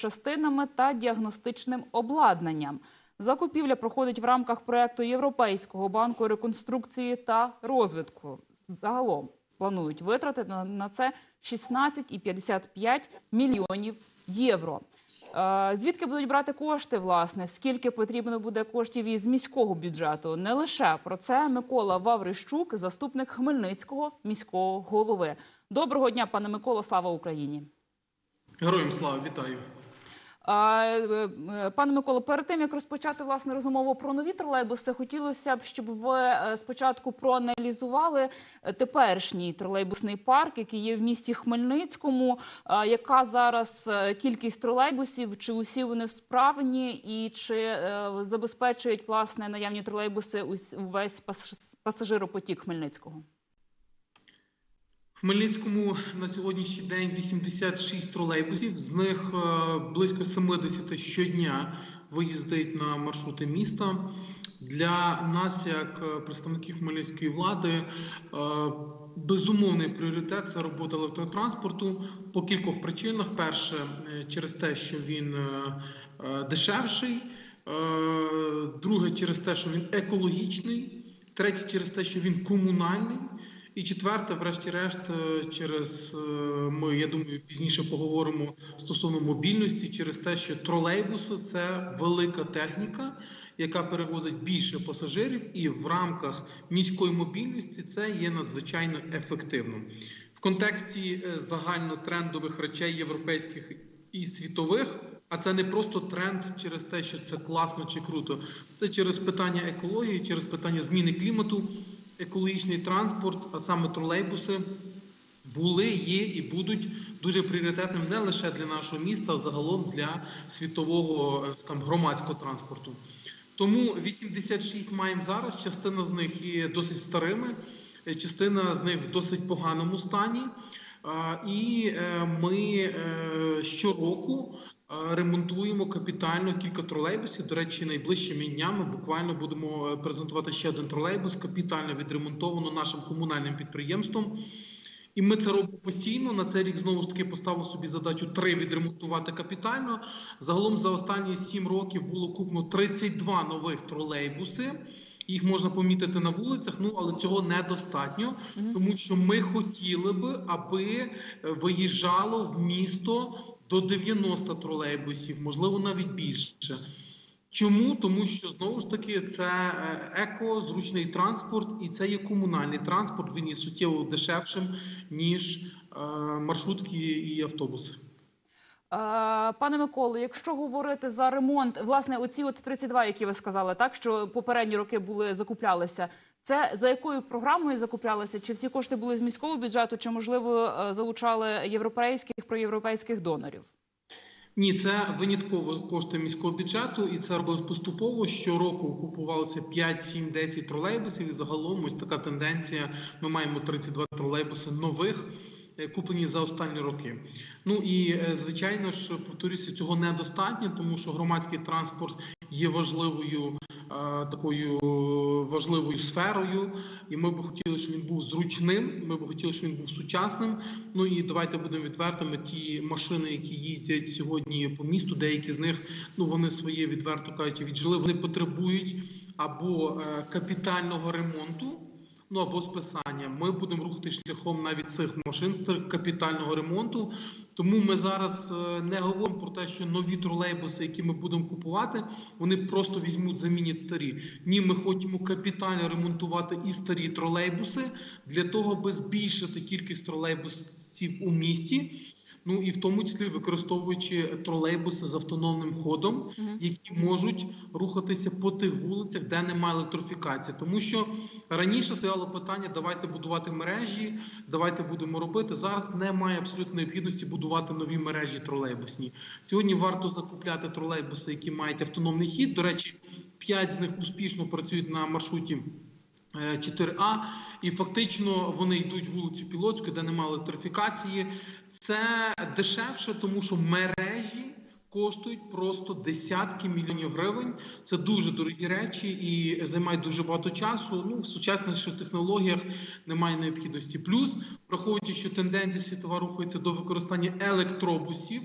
запчастинами та діагностичним обладнанням. Закупівля проходить в рамках проекту Європейського банку реконструкції та розвитку. Загалом планують витратити на- це 16,55 мільйонів євро. Е, Звідки будуть брати кошти, власне, скільки потрібно буде коштів із міського бюджету? Не лише про це Микола Ваврищук, заступник Хмельницького міського голови. Доброго дня, пане Миколо, слава Україні. Героям слава, вітаю. Е, е, Пане Миколо, перед тим як розпочати власне розмову про нові тролейбуси, хотілося б, щоб ви е, спочатку проаналізували теперішній тролейбусний парк, який є в місті Хмельницькому. Яка зараз кількість тролейбусів? Чи усі вони справні, і чи забезпечують власне наявні тролейбуси ус- увесь пас- пасажиропотік Хмельницького? Хмельницькому на сьогоднішній день 86 тролейбусів, з них е, близько 70 щодня виїздить на маршрути міста. Для нас, як е, представників хмельницької влади, е, безумовний пріоритет це робота електротранспорту по кількох причинах. Перше, через те, що він дешевший. Друге, через те, що він екологічний. Третє, через те, що він комунальний. І четверте, врешті-решт, е, через е, ми, я думаю, пізніше поговоримо стосовно мобільності, через те, що тролейбуси це велика техніка, яка перевозить більше пасажирів, і в рамках міської мобільності це є надзвичайно ефективно. В контексті е, загальнотрендових речей європейських і світових. А це не просто тренд через те, що це класно чи круто. Це через питання екології, через питання зміни клімату, екологічний транспорт, а саме тролейбуси, були, є і будуть дуже пріоритетним не лише для нашого міста, а загалом для світового е, скажімо, громадського транспорту. Тому 86 маємо зараз. Частина з них є досить старими, е, частина з них в досить поганому стані. І е, ми е, щороку е, ремонтуємо капітально кілька тролейбусів. До речі, найближчими днями буквально будемо е, презентувати ще один тролейбус, капітально відремонтовано нашим комунальним підприємством. І ми це робимо постійно. На цей рік знову ж таки поставили собі задачу три відремонтувати капітально. Загалом за останні сім років було куплено 32 нових тролейбуси. Їх можна помітити на вулицях, ну але цього недостатньо, тому що ми хотіли би, аби е, виїжджало в місто до 90 тролейбусів, можливо, навіть більше. Чому? Тому що знову ж таки це е, еко, зручний транспорт, і це є комунальний транспорт. Він є суттєво дешевшим ніж е, маршрутки і автобуси. Е, Пане Миколо, якщо говорити за ремонт, власне, оці от 32, які ви сказали, так що попередні роки були закуплялися. Це за якою програмою закуплялися? Чи всі кошти були з міського бюджету, чи можливо е, залучали європейських проєвропейських донорів? Ні, це винятково кошти міського бюджету, і це робилось поступово. Щороку купувалося 5, 7, 10 тролейбусів. І загалом ось така тенденція. Ми маємо 32 тролейбуси нових. е, Куплені за останні роки. Ну і е, звичайно ж, повторюся, цього недостатньо, тому що громадський транспорт є важливою такою важливою сферою, і ми б хотіли, щоб він був зручним. Ми б хотіли, щоб він був сучасним. Ну і давайте будемо відвертими. Ті машини, які їздять сьогодні по місту, деякі з них ну вони своє відверто кажуть, віджили. Вони потребують або е, капітального ремонту. Ну або списання. Ми будемо рухати шляхом навіть цих машин старих капітального ремонту. Тому ми зараз е, не говоримо про те, що нові тролейбуси, які ми будемо купувати, вони просто візьмуть, замінять старі. Ні, ми хочемо капітально ремонтувати і старі тролейбуси для того, аби збільшити кількість тролейбусів у місті. Ну і в тому числі використовуючи тролейбуси з автономним ходом, які можуть рухатися по тих вулицях, де немає електрифікації. Тому що раніше стояло питання: давайте будувати мережі, давайте будемо робити. Зараз немає абсолютно необхідності будувати нові мережі тролейбусні. Сьогодні варто закупляти тролейбуси, які мають автономний хід. До речі, п'ять з них успішно працюють на маршруті. Е, 4А, і фактично вони йдуть вулицю Пілоцької, де немає електрифікації. Це дешевше, тому що мережі коштують просто десятки мільйонів гривень. Це дуже дорогі речі і займають дуже багато часу. Ну в сучасніших технологіях немає необхідності. Плюс, враховуючи, що тенденція світова рухається до використання електробусів.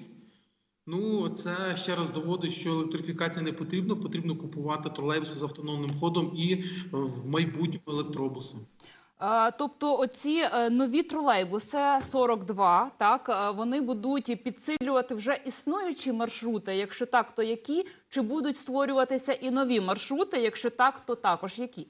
Ну, це ще раз доводить, що електрифікація не потрібна. Потрібно купувати тролейбуси з автономним ходом і в майбутньому електробуси. Тобто, оці е, нові тролейбуси 42, так е, вони будуть підсилювати вже існуючі маршрути. Якщо так, то які? Чи будуть створюватися і нові маршрути? Якщо так, то також які?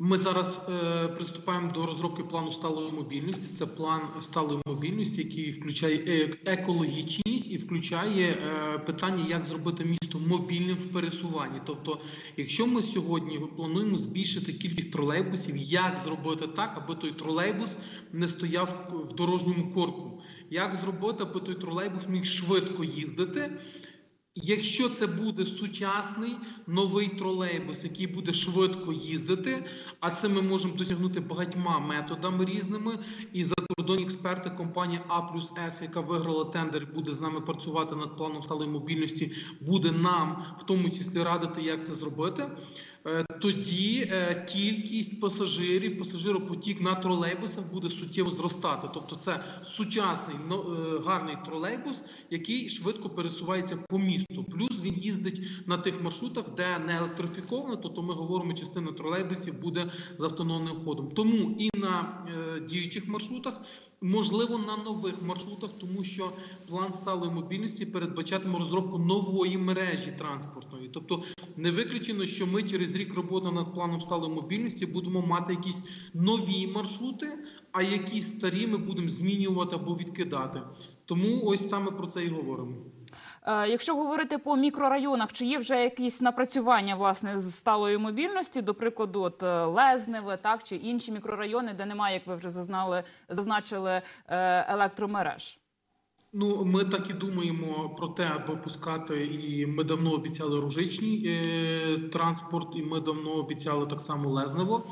Ми зараз е, приступаємо до розробки плану сталої мобільності. Це план сталої мобільності, який включає е- екологічність і включає е, питання, як зробити місто мобільним в пересуванні. Тобто, якщо ми сьогодні плануємо збільшити кількість тролейбусів, як зробити так, аби той тролейбус не стояв в дорожньому корку? Як зробити, аби той тролейбус міг швидко їздити? Якщо це буде сучасний новий тролейбус, який буде швидко їздити, а це ми можемо досягнути багатьма методами різними. І закордонні експерти компанія А плюс С, яка виграла тендер, буде з нами працювати над планом сталої мобільності, буде нам в тому числі радити, як це зробити. Е, Тоді е, кількість пасажирів, пасажиропотік на тролейбусах буде суттєво зростати. Тобто, це сучасний е, гарний тролейбус, який швидко пересувається по місту. Плюс він їздить на тих маршрутах, де не електрифіковано, тобто ми говоримо, частина тролейбусів буде з автономним ходом. Тому і на діючих маршрутах, можливо, на нових маршрутах, тому що план сталої мобільності передбачатиме розробку нової мережі транспортної. Тобто не виключено, що ми через рік роботи над планом сталої мобільності будемо мати якісь нові маршрути, а якісь старі ми будемо змінювати або відкидати. Тому ось саме про це і говоримо. Е, Якщо говорити по мікрорайонах, чи є вже якісь напрацювання власне з сталої мобільності, до прикладу, от е, Лезневе, так чи інші мікрорайони, де немає, як ви вже зазнали, зазначили е, електромереж? Ну, ми так і думаємо про те, аби пускати, і ми давно обіцяли ружичний е, транспорт, і ми давно обіцяли так само Лезнево.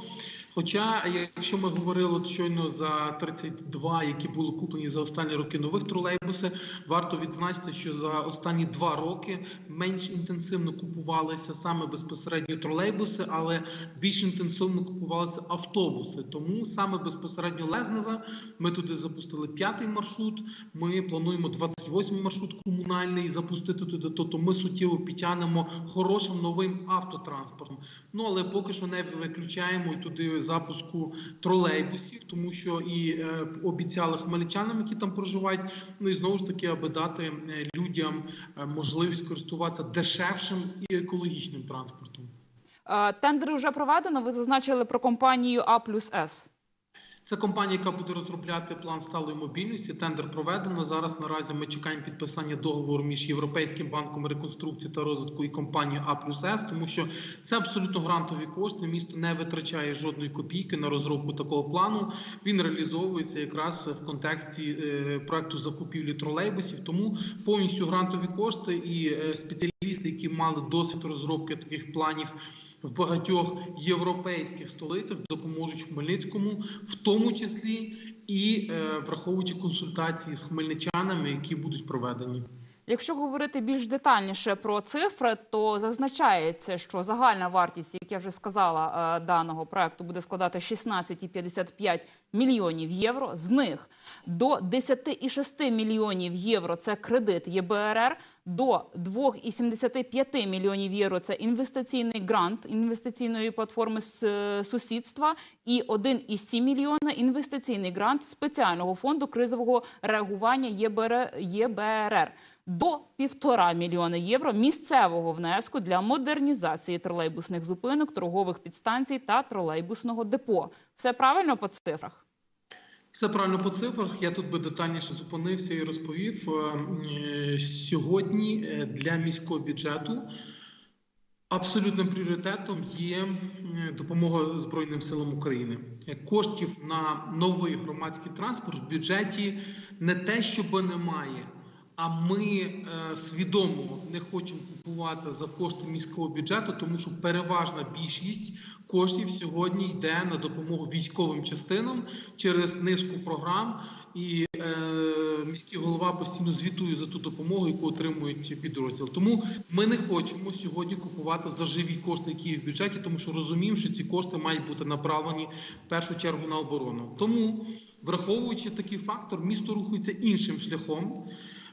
Хоча, якщо ми говорили щойно за 32, які були куплені за останні роки нових тролейбуси, варто відзначити, що за останні два роки менш інтенсивно купувалися саме безпосередньо тролейбуси, але більш інтенсивно купувалися автобуси. Тому саме безпосередньо Лезневе ми туди запустили п'ятий маршрут. Ми плануємо 28 маршрут комунальний запустити туди. Тобто ми суттєво підтягнемо хорошим новим автотранспортом. Ну але поки що не виключаємо і туди запуску тролейбусів, тому що і е, обіцяли хмельничанам, які там проживають. Ну і знову ж таки, аби дати е, людям е, можливість користуватися дешевшим і екологічним транспортом. Тендер вже проведено. Ви зазначили про компанію А плюс С. Це компанія, яка буде розробляти план сталої мобільності. Тендер проведено. Зараз наразі ми чекаємо підписання договору між Європейським банком реконструкції та розвитку і компанією А плюс С, тому що це абсолютно грантові кошти. Місто не витрачає жодної копійки на розробку такого плану. Він реалізовується якраз в контексті е, проекту закупівлі тролейбусів. Тому повністю грантові кошти і е, спеціалісти, які мали досвід розробки таких планів в багатьох європейських столицях допоможуть Хмельницькому, в тому числі і е, враховуючи консультації з хмельничанами, які будуть проведені. Якщо говорити більш детальніше про цифри, то зазначається, що загальна вартість, як я вже сказала, е, даного проекту буде складати 16,55 мільйонів євро. З них до 10,6 мільйонів євро це кредит ЄБРР, до 2,75 мільйонів євро це інвестиційний грант інвестиційної платформи сусідства, і 1,7 мільйона інвестиційний грант спеціального фонду кризового реагування ЄБР, ЄБРР. До півтора мільйона євро місцевого внеску для модернізації тролейбусних зупинок, торгових підстанцій та тролейбусного депо. Все правильно по цифрах? Все правильно по цифрах. Я тут би детальніше зупинився і розповів. Е, е, Сьогодні е, для міського бюджету абсолютним пріоритетом є допомога Збройним силам України. Коштів на новий громадський транспорт в бюджеті не те, що немає. А ми е, свідомо не хочемо купувати за кошти міського бюджету, тому що переважна більшість коштів сьогодні йде на допомогу військовим частинам через низку програм. І е, міський голова постійно звітує за ту допомогу, яку отримують підрозділ. Тому ми не хочемо сьогодні купувати за живі кошти, які є в бюджеті, тому що розуміємо, що ці кошти мають бути направлені в першу чергу на оборону. Тому, враховуючи такий фактор, місто рухається іншим шляхом.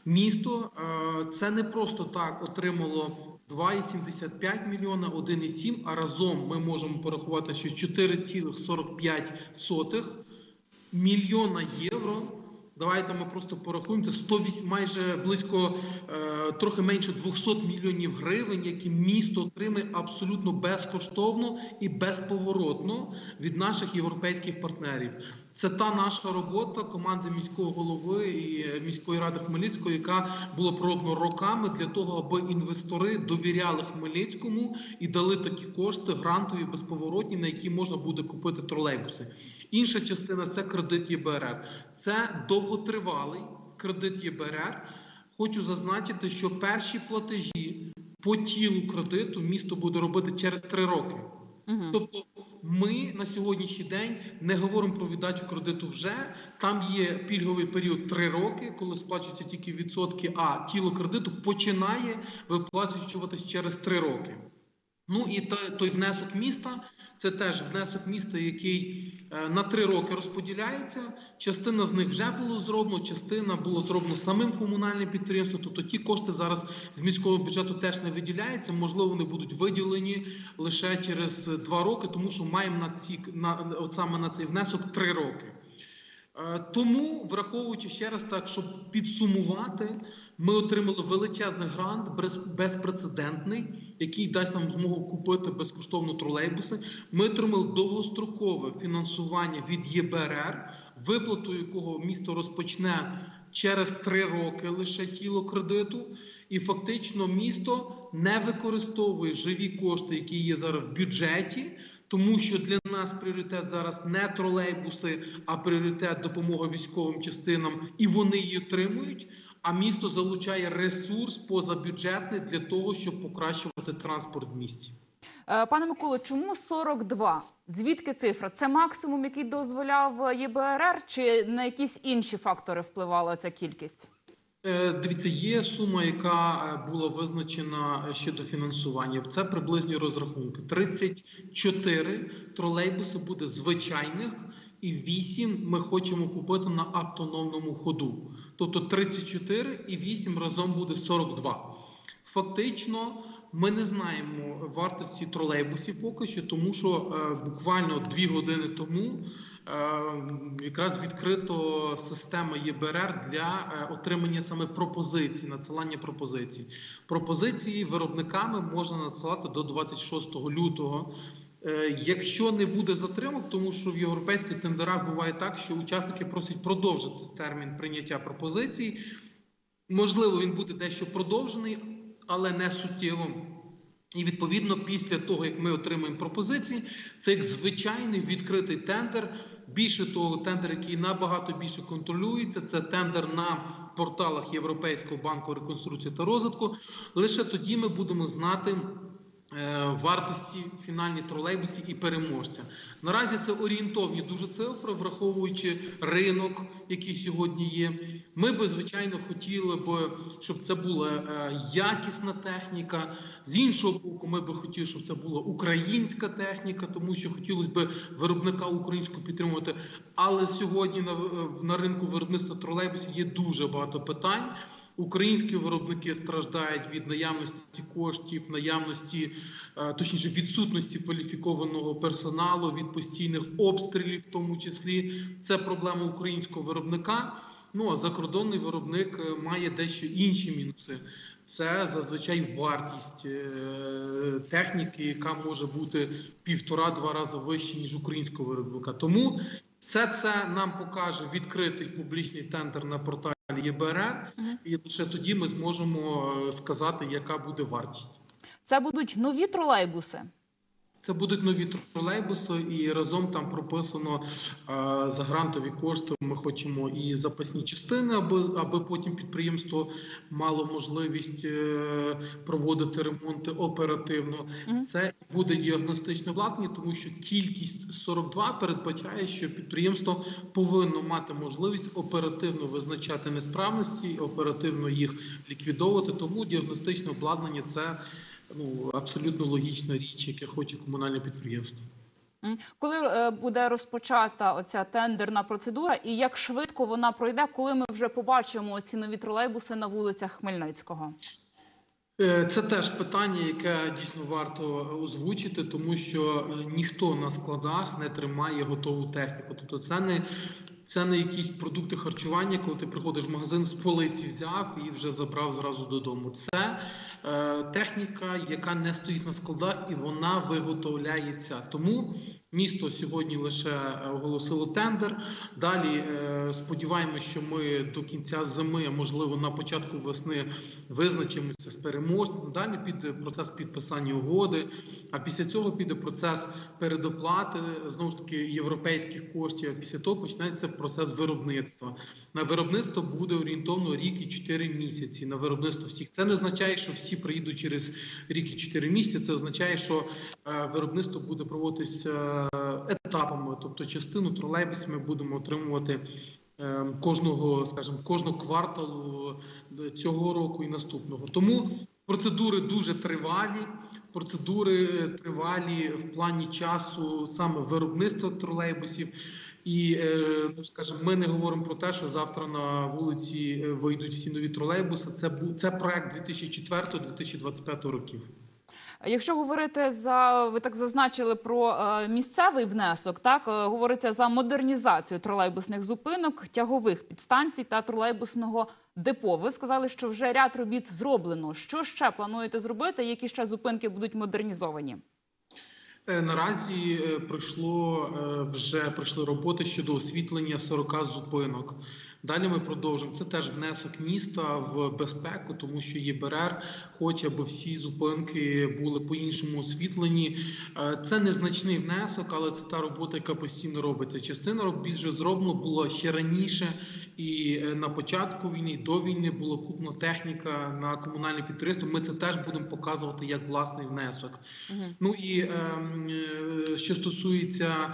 Місто е, це не просто так отримало 2,75 мільйона, 1,7, а разом ми можемо порахувати, що 4,45 мільйона євро. Давайте ми просто порахуємо. Це 108, майже близько е, трохи менше 200 мільйонів гривень, які місто отримає абсолютно безкоштовно і безповоротно від наших європейських партнерів. Це та наша робота команди міського голови і е, міської ради Хмельницького, яка була пророблена роками для того, аби інвестори довіряли Хмельницькому і дали такі кошти грантові безповоротні, на які можна буде купити тролейбуси. Інша частина це кредит ЄБРР. Це довготривалий кредит ЄБРР. Хочу зазначити, що перші платежі по тілу кредиту місто буде робити через три роки. Угу. Тобто ми на сьогоднішній день не говоримо про віддачу кредиту вже. Там є пільговий період 3 роки, коли сплачуються тільки відсотки, а тіло кредиту починає виплачуватись через 3 роки. Ну і той, той внесок міста це теж внесок міста, який е, на три роки розподіляється. Частина з них вже було зроблено, частина було зроблено самим комунальним підприємством. Тобто ті кошти зараз з міського бюджету теж не виділяються. Можливо, вони будуть виділені лише через два роки, тому що маємо на ці на от саме на цей внесок три роки. Е, Тому, враховуючи ще раз так, щоб підсумувати, ми отримали величезний грант, безпрецедентний, який дасть нам змогу купити безкоштовно тролейбуси. Ми отримали довгострокове фінансування від ЄБРР, виплату якого місто розпочне через три роки лише тіло кредиту. І фактично місто не використовує живі кошти, які є зараз в бюджеті. Тому що для нас пріоритет зараз не тролейбуси, а пріоритет допомога військовим частинам, і вони її отримують. А місто залучає ресурс позабюджетний для того, щоб покращувати транспорт в місті. Е, Пане Миколо, чому 42? Звідки цифра? Це максимум, який дозволяв ЄБРР, чи на якісь інші фактори впливала ця кількість? Е, Дивіться, є сума, яка е, була визначена щодо фінансування. Це приблизні розрахунки. 34 тролейбуси буде звичайних, і 8 ми хочемо купити на автономному ходу. Тобто 34 і 8 разом буде 42. Фактично, ми не знаємо вартості тролейбусів поки що, тому що е, буквально дві години тому е, якраз відкрито система ЄБРР для е, отримання саме пропозицій, надсилання пропозицій. Пропозиції виробниками можна надсилати до 26 лютого. Е, Якщо не буде затримок, тому що в європейських тендерах буває так, що учасники просять продовжити термін прийняття пропозицій. Можливо, він буде дещо продовжений, але не суттєво. І відповідно, після того, як ми отримаємо пропозиції, це як звичайний відкритий тендер. Більше того, тендер, який набагато більше контролюється, це тендер на порталах Європейського банку реконструкції та розвитку. Лише тоді ми будемо знати. Е, Вартості фінальні тролейбусі і переможця наразі це орієнтовні дуже цифри, враховуючи ринок, який сьогодні є. Ми би звичайно хотіли б, щоб це була е, якісна техніка. З іншого боку, ми би хотіли, щоб це була українська техніка, тому що хотілося б виробника українського підтримувати. Але сьогодні на, на ринку виробництва тролейбусів є дуже багато питань. Українські виробники страждають від наявності коштів, наявності, е, точніше, відсутності кваліфікованого персоналу, від постійних обстрілів, в тому числі. Це проблема українського виробника. Ну а закордонний виробник е, має дещо інші мінуси. Це зазвичай вартість е, техніки, яка може бути півтора-два рази вища, ніж українського виробника. Тому все це нам покаже відкритий публічний тендер на порталі ЄБРР, Мгм. і лише тоді ми зможемо е, сказати, яка буде вартість. Це будуть нові тролейбуси. Це будуть нові тролейбуси, і разом там прописано е, за грантові кошти. Ми хочемо і запасні частини, аби аби потім підприємство мало можливість е, проводити ремонти оперативно. Це буде діагностичне обладнання, тому що кількість 42 передбачає, що підприємство повинно мати можливість оперативно визначати несправності, оперативно їх ліквідовувати. Тому діагностичне обладнання це ну абсолютно логічна річ, яке хоче комунальне підприємство. Коли е, буде розпочата оця тендерна процедура, і як швидко вона пройде, коли ми вже побачимо ці нові тролейбуси на вулицях Хмельницького? Е, Це теж питання, яке дійсно варто озвучити, тому що е, ніхто на складах не тримає готову техніку. Тобто, це не це не якісь продукти харчування, коли ти приходиш в магазин з полиці, взяв і вже забрав зразу додому. Це е, техніка, яка не стоїть на складах, і вона виготовляється. Тому місто сьогодні лише е, оголосило тендер. Далі е, сподіваємося, що ми до кінця зими, можливо на початку весни, визначимося з переможцем. Далі піде процес підписання угоди. А після цього піде процес передоплати знову ж таки європейських коштів. А після того почнеться процес виробництва. На виробництво буде орієнтовно рік і 4 місяці. На виробництво всіх це не означає, що всі приїдуть через рік і 4 місяці. Це означає, що е, виробництво буде проводитися е, етапами, тобто частину тролейбусів ми будемо отримувати. е, Кожного, скажімо, кожного кварталу цього року і наступного. Тому процедури дуже тривалі. Процедури тривалі в плані часу саме виробництва тролейбусів. І е, ну скажімо, ми не говоримо про те, що завтра на вулиці е, вийдуть всі нові тролейбуси. Це це проект 2004-2025 років. Якщо говорити за ви так зазначили про е, місцевий внесок, так говориться за модернізацію тролейбусних зупинок, тягових підстанцій та тролейбусного депо. Ви сказали, що вже ряд робіт зроблено. Що ще плануєте зробити? Які ще зупинки будуть модернізовані? Е, Наразі е, пройшло е, вже пройшли роботи щодо освітлення 40 зупинок. Далі ми продовжимо. Це теж внесок міста в безпеку, тому що ЄБРР хоче, аби всі зупинки були по-іншому освітлені. Е, Це незначний внесок, але це та робота, яка постійно робиться. Частина робіт вже зроблено було ще раніше, і е, на початку війни, і до війни була куплена техніка на комунальне підприємство. Ми це теж будемо показувати як власний внесок. Ну і ем, е, що стосується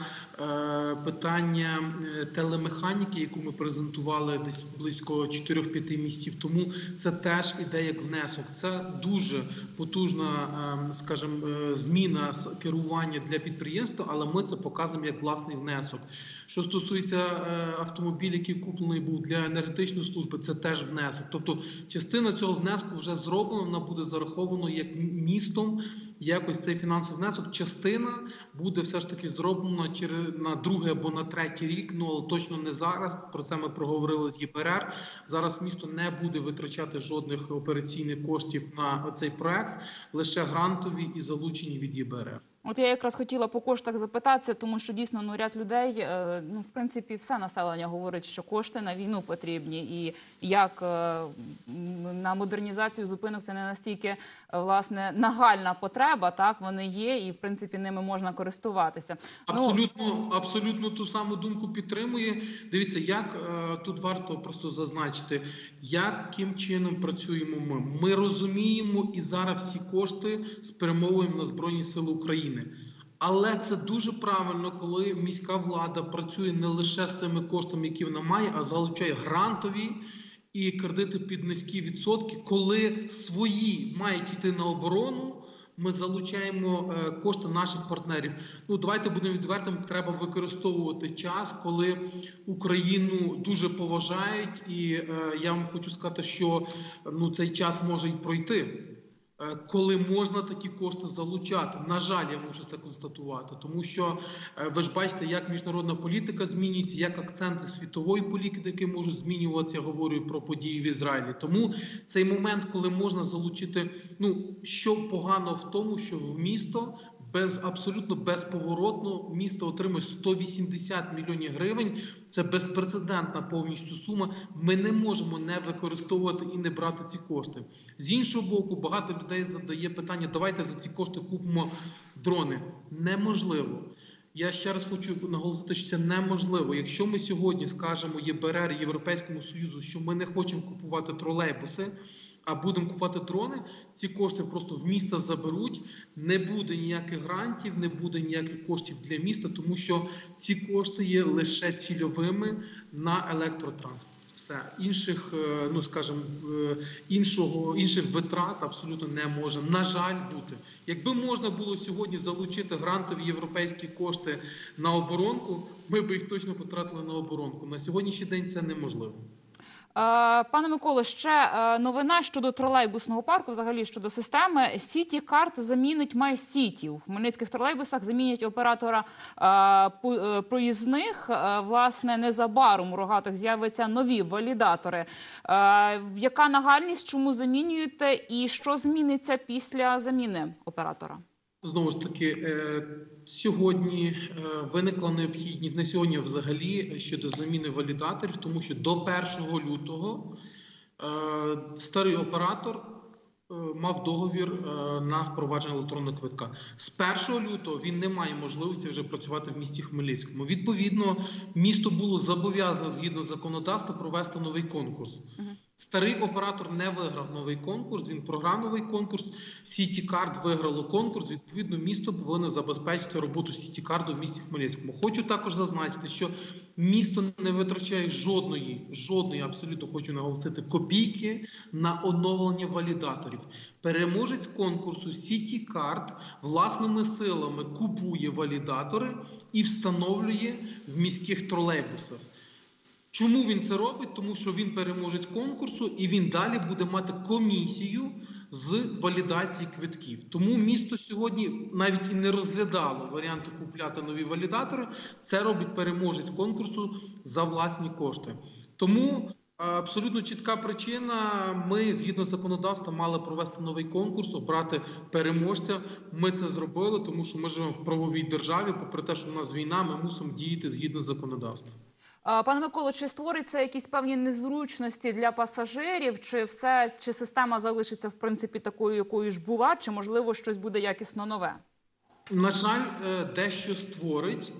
питання е, телемеханіки, яку ми презентували десь близько 4-5 місяців тому, це теж іде як внесок. Це дуже потужна, ем, скажімо, е, зміна керування для підприємства, але ми це показуємо як власний внесок. Що стосується е, автомобіля, який куплений був для енергетичної служби, це теж внесок. Тобто частина цього внеску вже зроблена, вона буде зараховано як містом. Якось цей фінансовий внесок. Частина буде все ж таки зроблена через на другий або на третій рік. Ну але точно не зараз. Про це ми проговорили з ЄБРР. Зараз місто не буде витрачати жодних операційних коштів на цей проект, лише грантові і залучені від ЄБРР. От я якраз хотіла по коштах запитатися, тому що дійсно ну ряд людей, е, ну в принципі, все населення говорить, що кошти на війну потрібні, і як е, на модернізацію зупинок це не настільки е, власне нагальна потреба. Так вони є, і в принципі ними можна користуватися. Ну, Абсолютно, абсолютно ту саму думку підтримує. Дивіться, як тут варто просто зазначити, яким чином працюємо ми. Ми розуміємо і зараз всі кошти спрямовуємо на Збройні Сили України. Але це дуже правильно, коли міська влада працює не лише з тими коштами, які вона має, а залучає грантові і кредити під низькі відсотки, коли свої мають йти на оборону. Ми залучаємо е, кошти наших партнерів. Ну давайте будемо відвертим. Треба використовувати час, коли Україну дуже поважають, і е, я вам хочу сказати, що ну цей час може й пройти. Е, Коли можна такі кошти залучати, на жаль, я мушу це констатувати, тому що е, ви ж бачите, як міжнародна політика змінюється, як акценти світової політики можуть змінюватися. Говорю про події в Ізраїлі. Тому цей момент, коли можна залучити, ну що погано в тому, що в місто без абсолютно безповоротно місто отримує 180 мільйонів гривень. Це безпрецедентна повністю сума. Ми не можемо не використовувати і не брати ці кошти. З іншого боку, багато людей задає питання: давайте за ці кошти купимо дрони. Неможливо. Я ще раз хочу наголосити, що це неможливо. Якщо ми сьогодні скажемо ЄБРР Європейському Союзу, що ми не хочемо купувати тролейбуси, а будемо купувати дрони, ці кошти просто в міста заберуть. Не буде ніяких грантів, не буде ніяких коштів для міста, тому що ці кошти є лише цільовими на електротранспорт. Все інших, е, ну скажімо, е, іншого інших витрат абсолютно не може. На жаль, бути. Якби можна було сьогодні залучити грантові європейські кошти на оборонку, ми б їх точно потратили на оборонку. На сьогоднішній день це неможливо. Е, Пане Миколо, ще е, новина щодо тролейбусного парку, взагалі щодо системи. Сіті карт замінить MyCity. У хмельницьких тролейбусах замінять оператора е, проїзних. Власне, незабаром у рогатих з'являться нові валідатори. Яка нагальність, чому замінюєте, і що зміниться після заміни оператора? Знову ж таки, е, сьогодні е, виникла необхідність не сьогодні, взагалі щодо заміни валідаторів, тому що до 1 лютого е, старий оператор мав договір на впровадження електронного квитка. З 1 лютого він не має можливості вже працювати в місті Хмельницькому. Відповідно, місто було зобов'язано згідно законодавства провести новий конкурс. Старий оператор не виграв новий конкурс. Він програв новий конкурс. Сітікард виграло конкурс. Відповідно, місто повинно забезпечити роботу Сітікарду в місті Хмельницькому. Хочу також зазначити, що місто не витрачає жодної, жодної, абсолютно хочу наголосити, копійки на оновлення валідаторів. Переможець конкурсу Сітікард власними силами купує валідатори і встановлює в міських тролейбусах. Чому він це робить? Тому що він переможець конкурсу і він далі буде мати комісію з валідації квитків. Тому місто сьогодні навіть і не розглядало варіанту купляти нові валідатори. Це робить переможець конкурсу за власні кошти. Тому абсолютно чітка причина. Ми згідно законодавства мали провести новий конкурс, обрати переможця. Ми це зробили, тому що ми живемо в правовій державі. Попри те, що у нас війна, ми мусимо діяти згідно законодавства. Пане Миколо, чи створиться якісь певні незручності для пасажирів? Чи все чи система залишиться в принципі такою, якою ж була, чи можливо щось буде якісно нове? На жаль, е, дещо створить.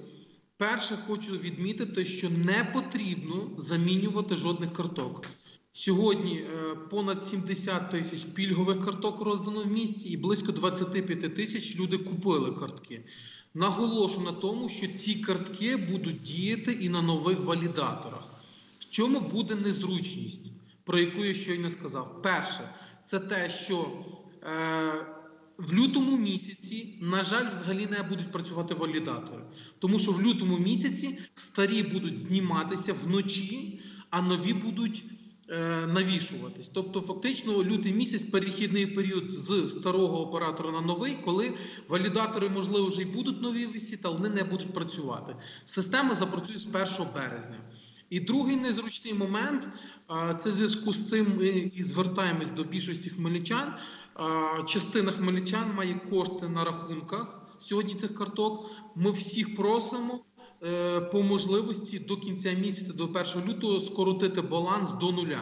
Перше, хочу відмітити, що не потрібно замінювати жодних карток. Сьогодні е, понад 70 тисяч пільгових карток роздано в місті, і близько 25 тисяч люди купили картки. Наголошу на тому, що ці картки будуть діяти і на нових валідаторах. В чому буде незручність, про яку я щойно сказав? Перше, це те, що е, в лютому місяці, на жаль, взагалі не будуть працювати валідатори, тому що в лютому місяці старі будуть зніматися вночі, а нові будуть навішуватись. Тобто, фактично, лютий місяць перехідний період з старого оператора на новий, коли валідатори, можливо, вже й будуть нові висіти, але вони не будуть працювати. Система запрацює з 1 березня. І другий незручний момент це в зв'язку з цим ми і звертаємось до більшості хмельничан. Частина хмельничан має кошти на рахунках сьогодні цих карток. Ми всіх просимо е, по можливості до кінця місяця, до 1 лютого, скоротити баланс до нуля.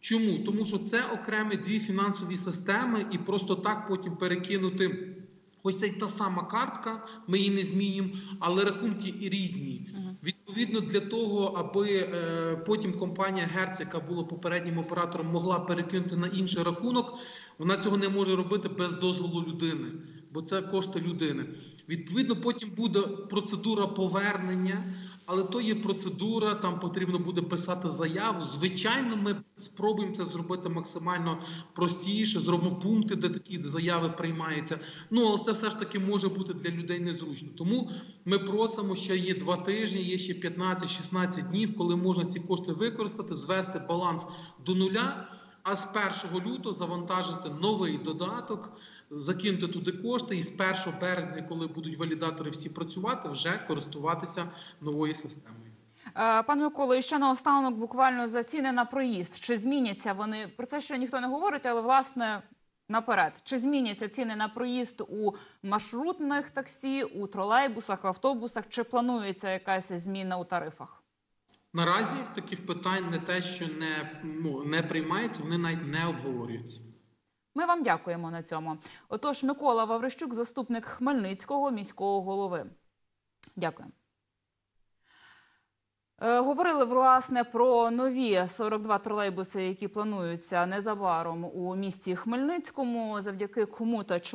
Чому? Тому що це окремі дві фінансові системи, і просто так потім перекинути. Хоч це й та сама картка, ми її не змінюємо, але рахунки і різні. Відповідно, для того, аби е, потім компанія Герц, яка була попереднім оператором, могла перекинути на інший рахунок, вона цього не може робити без дозволу людини, бо це кошти людини. Відповідно, потім буде процедура повернення, але то є процедура, там потрібно буде писати заяву. Звичайно, ми спробуємо це зробити максимально простіше, зробимо пункти, де такі заяви приймаються. Ну але це все ж таки може бути для людей незручно. Тому ми просимо, що є два тижні, є ще 15-16 днів, коли можна ці кошти використати, звести баланс до нуля. А з 1 лютого завантажити новий додаток, закинути туди кошти, і з 1 березня, коли будуть валідатори всі працювати, вже користуватися новою системою. Е, Пане Миколо, ще наостанок буквально за ціни на проїзд. Чи зміняться вони? Про це ще ніхто не говорить, але власне наперед. Чи зміняться ціни на проїзд у маршрутних таксі, у тролейбусах, автобусах? Чи планується якась зміна у тарифах? Наразі таких питань не те, що не, ну, не приймаються, вони навіть не обговорюються. Ми вам дякуємо на цьому. Отож, Микола Ваврищук, заступник Хмельницького міського голови. Дякую. Е, Говорили власне про нові 42 тролейбуси, які плануються незабаром у місті Хмельницькому, завдяки кому та чому.